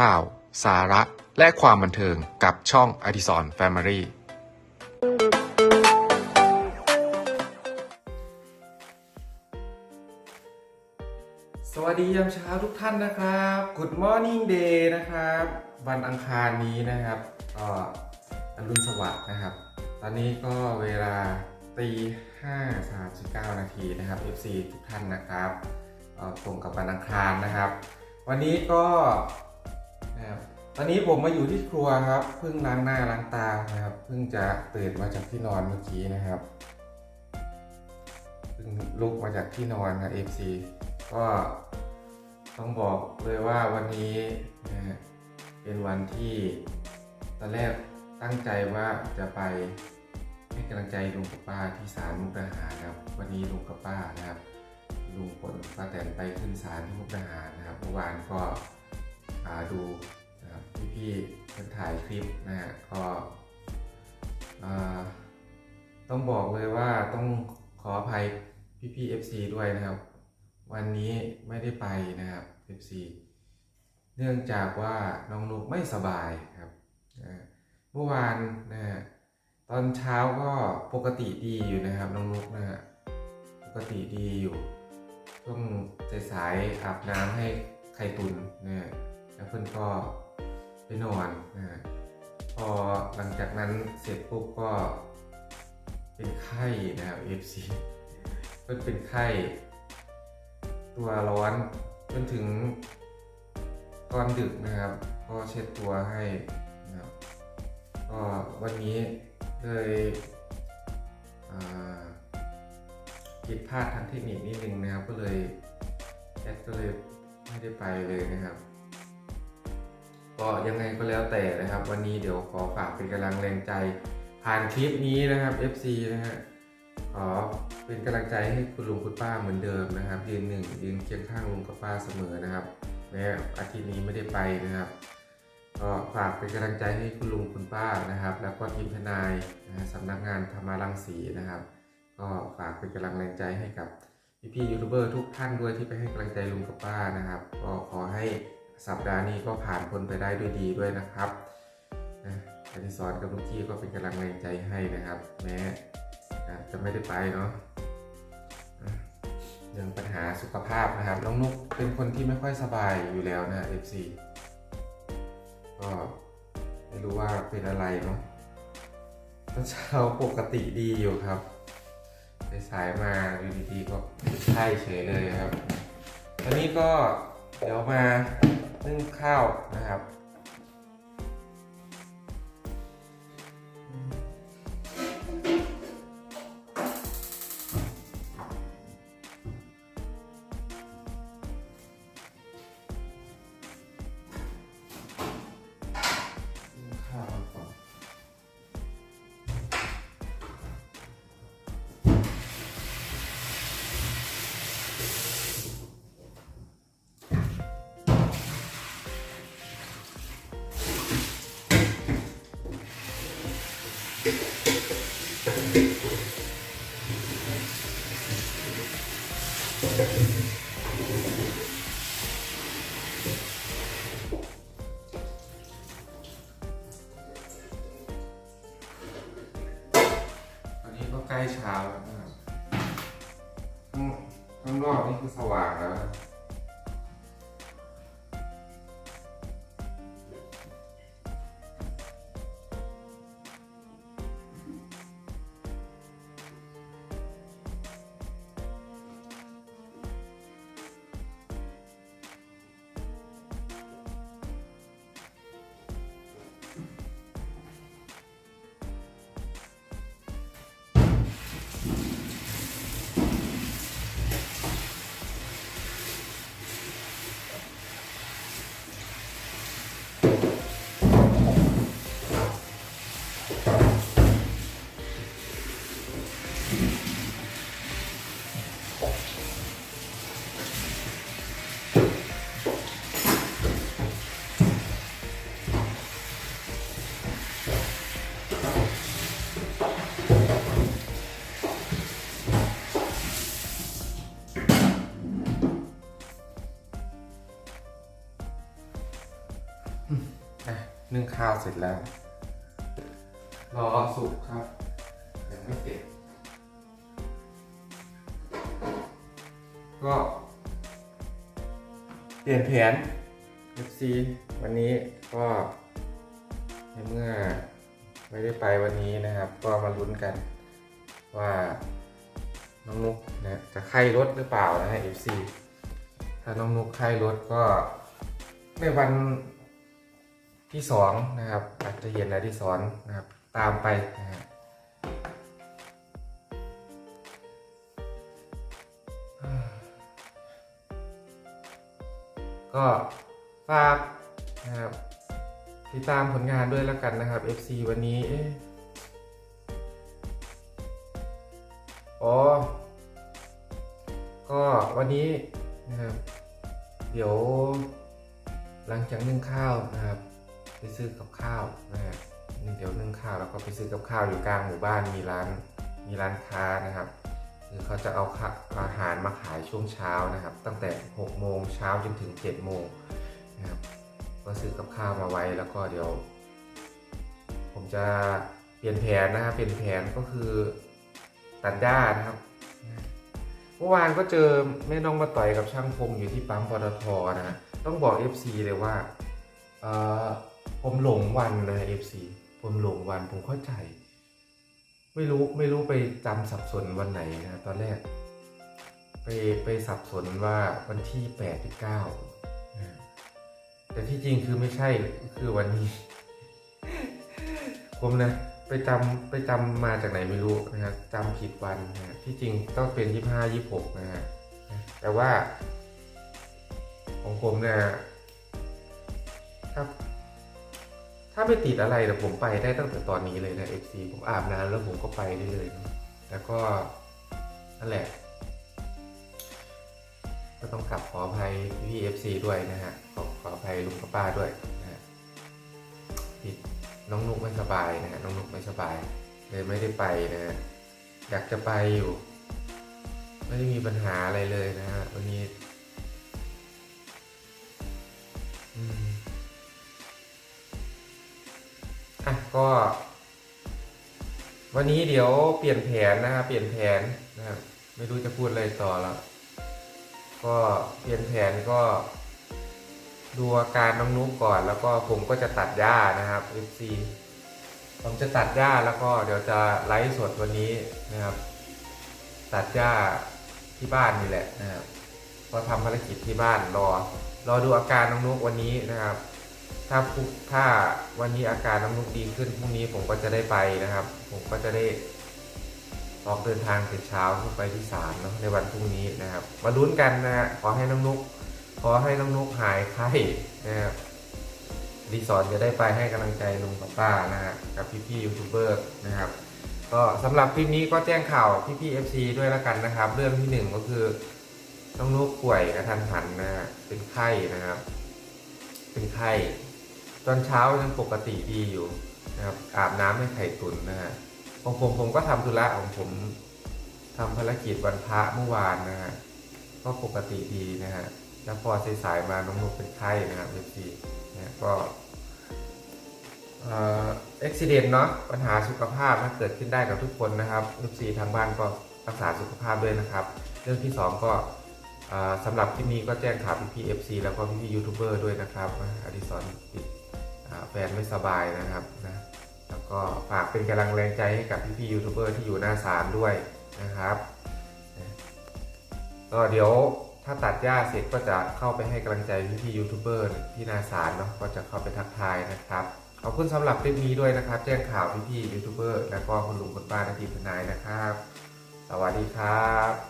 ข่าว สาระ และความบันเทิงกับช่องอดิสรแฟมิลี่สวัสดียามเช้าทุกท่านนะครับ Good Morning Day นะครับ วันอังคารนี้นะครับก็อรุณสวัสดิ์นะครับ ตอนนี้ก็เวลาตีห้าสามสิบเก้านาทีนะครับ FC ทุกท่านนะครับเอ่อตรงกับวันอังคารนะครับ วันนี้ก็ นะครับตอนนี้ผมมาอยู่ที่ครัวครับเพิ่งล้างหน้าล้างตานะครับเพิ่งจะตื่นมาจากที่นอนเมื่อกี้นะครับเพิ่งลุกมาจากที่นอนนะ FC ก็ต้องบอกเลยว่าวันนี้นะเป็นวันที่ตอนแรกตั้งใจว่าจะไปให้กำลังใจลุงกับป้าที่ศาลมุกดาหารนะครับ วันนี้ลุงกับป้านะครับลุงพลป้าแตนไปขึ้นศาลที่มุกดาหารนะครับเมื่อวานก็ ดูนะครับพี่ๆเพิ่นถ่ายคลิปนะฮะก็ต้องบอกเลยว่าต้องขออภัยพี่ๆ FC ด้วยนะครับ วันนี้ไม่ได้ไปนะครับ FC เนื่องจากว่าน้องนุกไม่สบายครับนะเมื่อวานนะฮะตอนเช้าก็ปกติดีอยู่นะครับน้องนุกนะฮะปกติดีอยู่ช่วงสายๆอาบน้ำให้ไข่ตุนนะฮะ แล้วเพื่อนก็ไปนอนนะพอหลังจากนั้นเสร็จปุ๊บก็เป็นไข้นะครับ FC เพื่อนเป็นไข้ ตัวร้อนจนถึงตอนดึกนะครับ ก็เช็ดตัวให้นะครับก็วันนี้เลยผิดพลาดทางเทคนิคนิดนึงนะครับ ก็เลยแอดก็เลยไม่ได้ไปเลยนะครับ ก็ยังไงก็แล้วแต่นะครับ วันนี้เดี๋ยวขอฝากเป็นกำลังแรงใจ ผ่านคลิปนี้นะครับ FC นะฮะขอเป็นกำลังใจให้คุณลุงคุณป้าเหมือนเดิมนะครับยืนหนึ่งยืนเคียงข้างลุงกับป้าเสมอนะครับแม้อาทิตย์นี้ไม่ได้ไปนะครับก็ฝากเป็นกำลังใจให้คุณลุงคุณป้านะครับ แล้วก็ทีมทนายนะฮะสำนักงานธรรมารังสีนะครับ ก็ฝากเป็นกำลังแรงใจให้กับพี่ๆยูทูบเบอร์ทุกท่านด้วยที่ไปให้กำลังใจลุงกับป้านะครับ ก็ขอให้ สัปดาห์นี้ก็ผ่านพ้นไปได้ด้วยดีด้วยนะครับนะอดิศรกับลูกกี้ก็เป็นกำลังแรงใจให้นะครับ แม้จะไม่ได้ไปเนาะเรื่องปัญหาสุขภาพนะครับ น้องนุกเป็นคนที่ไม่ค่อยสบายอยู่แล้วนะ FC ก็ไม่รู้ว่าเป็นอะไรเนาะตอนเช้าปกติดีอยู่ครับสายมาอยู่ดีๆก็ใช่เฉยเลยครับ ตอนนี้ก็เดี๋ยวมา นึ่งข้าวนะครับ ใกล้เช้าแล้วนะครับข้างข้างนอกนี่คือสว่างแล้ว นะข้าวเสร็จแล้ว รอสุกครับ ยังไม่เสร็จ ก็เปลี่ยนแผน FC วันนี้ก็ในเมื่อไม่ได้ไปวันนี้นะครับ ก็มาลุ้นกันว่าน้องนุกนะจะไข้รถหรือเปล่านะฮะ FC ถ้าน้องนุกไข้รถก็ในวัน ที่สองนะครับอาจจะเห็นอะไรที่สอนนะครับตามไปนะฮะก็ฝากนะครับติดตามผลงานด้วยแล้วกันนะครับ FC วันนี้เอ๊ะอ๋อ ก็วันนี้นะครับ เดี๋ยวหลังจากนึ่งข้าวนะครับ ไปซื้อกับข้าวนะฮะนี่เดี๋ยวนึ่งข้าวแล้วก็ไปซื้อกับข้าวอยู่กลางหมู่บ้านมีร้านมีร้านค้านะครับคือเขาจะเอาข้าอาหารมาขายช่วงเช้านะครับ ตั้งแต่ 6 โมงเช้าจนถึง 7 โมงนะครับก็ซื้อกับข้าวมาไว้แล้วก็เดี๋ยว ผมจะเปลี่ยนแผนนะครับเปลี่ยนแผนก็คือตัดหญ้านะครับเมื่อวานก็เจอแม่น้องมาต่อยกับช่างพงอยู่ที่ปั๊มปตทนะต้องบอก FC เลยว่าเอ่อ ผมหลงวันนะ FC ผมหลงวันผมเข้าใจ ไม่รู้ไม่รู้ไปจำสับสนวันไหนนะตอนแรก ไปไปสับสนว่าวันที่แปดหรือเก้านะแต่ที่จริงคือไม่ใช่คือวันนี้ ผมนะ ไปจำไปจำมาจากไหนไม่รู้นะครับจำผิดวันนะที่จริงต้องเป็นยี่ห้ายี่หกนะฮะแต่ว่าของผมเนี่ยถ้า ถ้าไม่ติดอะไรแต่ผมไปได้ตั้งแต่ตอนนี้เลยนะ FC ผมอาบน้ำแล้วผมก็ไปได้เลยนะแล้วก็นั่นแหละ ก็ต้องกลับขออภัยพี่ FC ด้วยนะฮะ ขอขออภัยลุงกับป้าด้วยนะฮะผิดน้องนุกไม่สบายนะฮะ น้องนุกไม่สบายเลยไม่ได้ไปนะฮะ อยากจะไปอยู่ ไม่ได้มีปัญหาอะไรเลยนะฮะวันนี้ อืม อะก็ วันนี้เดี๋ยวเปลี่ยนแผนนะครับเปลี่ยนแผนนะครับไม่รู้จะพูดอะไรต่อแล้ว ก็เปลี่ยนแผนก็ ดูอาการน้องนุ๊กก่อน แล้วก็ผมก็จะตัดหญ้านะครับ FC ผมจะตัดหญ้าแล้วก็เดี๋ยวจะไลฟ์สดวันนี้นะครับ ตัดหญ้าที่บ้านนี่แหละนะครับก็ทำภารกิจที่บ้านรอ รอดูอาการน้องนุ๊กวันนี้นะครับ ถ้าถ้าวันนี้อาการน้องนุกดีขึ้นพรุ่งนี้ผมก็จะได้ไปนะครับ ผมก็จะได้ออกเดินทางแต่เช้าเพื่อไปที่ศาลเนาะในวันพรุ่งนี้นะครับ มาลุ้นกันนะฮะขอให้น้องนุกขอให้น้องนุกหายไข้นะครับรีสอร์ทจะได้ไปให้กำลังใจลุงกับป้านะฮะกับพี่ๆยูทูบเบอร์นะครับ ก็สำหรับคลิปนี้ก็แจ้งข่าวพี่ๆ FC ด้วยแล้วกันนะครับ เรื่องที่หนึ่งก็คือน้องนุกป่วยกระทันหันนะฮะเป็นไข้นะครับ เป็นไข้ตอนเช้ายังปกติดีอยู่นะครับอาบน้ำให้ไข่ตุนนะฮะของผมผมก็ทำธุระของผมทำภารกิจวันพระเมื่อวานนะฮะก็ปกติดีนะฮะแล้วพอสายๆมาน้องนุกเป็นไข้นะครับเอฟซีเนี่ก็เอ่ออุบิเหตุเนาะปัญหาสุขภาพถ้าเกิดขึ้นได้กับทุกคนนะครับเอฟซีทางบ้านก็รักษาสุขภาพด้วยนะครับ เรื่องที่สองก็ สำหรับคลิปนี้ก็แจ้งข่าวพี่พีเอฟซีแล้วก็พี่พี่ยูทูบเบอร์ด้วยนะครับอดิศรติดแฟนไม่สบายนะครับนะแล้วก็ฝากเป็นกำลังแรงใจให้กับพี่พี่ยูทูบเบอร์ที่อยู่หน้าศาลด้วยนะครับก็เดี๋ยวถ้าตัดหญ้าเสร็จก็จะเข้าไปให้กำลังใจพี่พี่ยูทูบเบอร์ที่หน้าศาลเนาะก็จะเข้าไปทักทายนะครับขอบคุณสำหรับคลิปนี้ด้วยนะครับ แจ้งข่าวพี่พี่ยูทูบเบอร์แล้วก็คุณลุงคุณป้านาทีทนายนะครับ สวัสดีครับ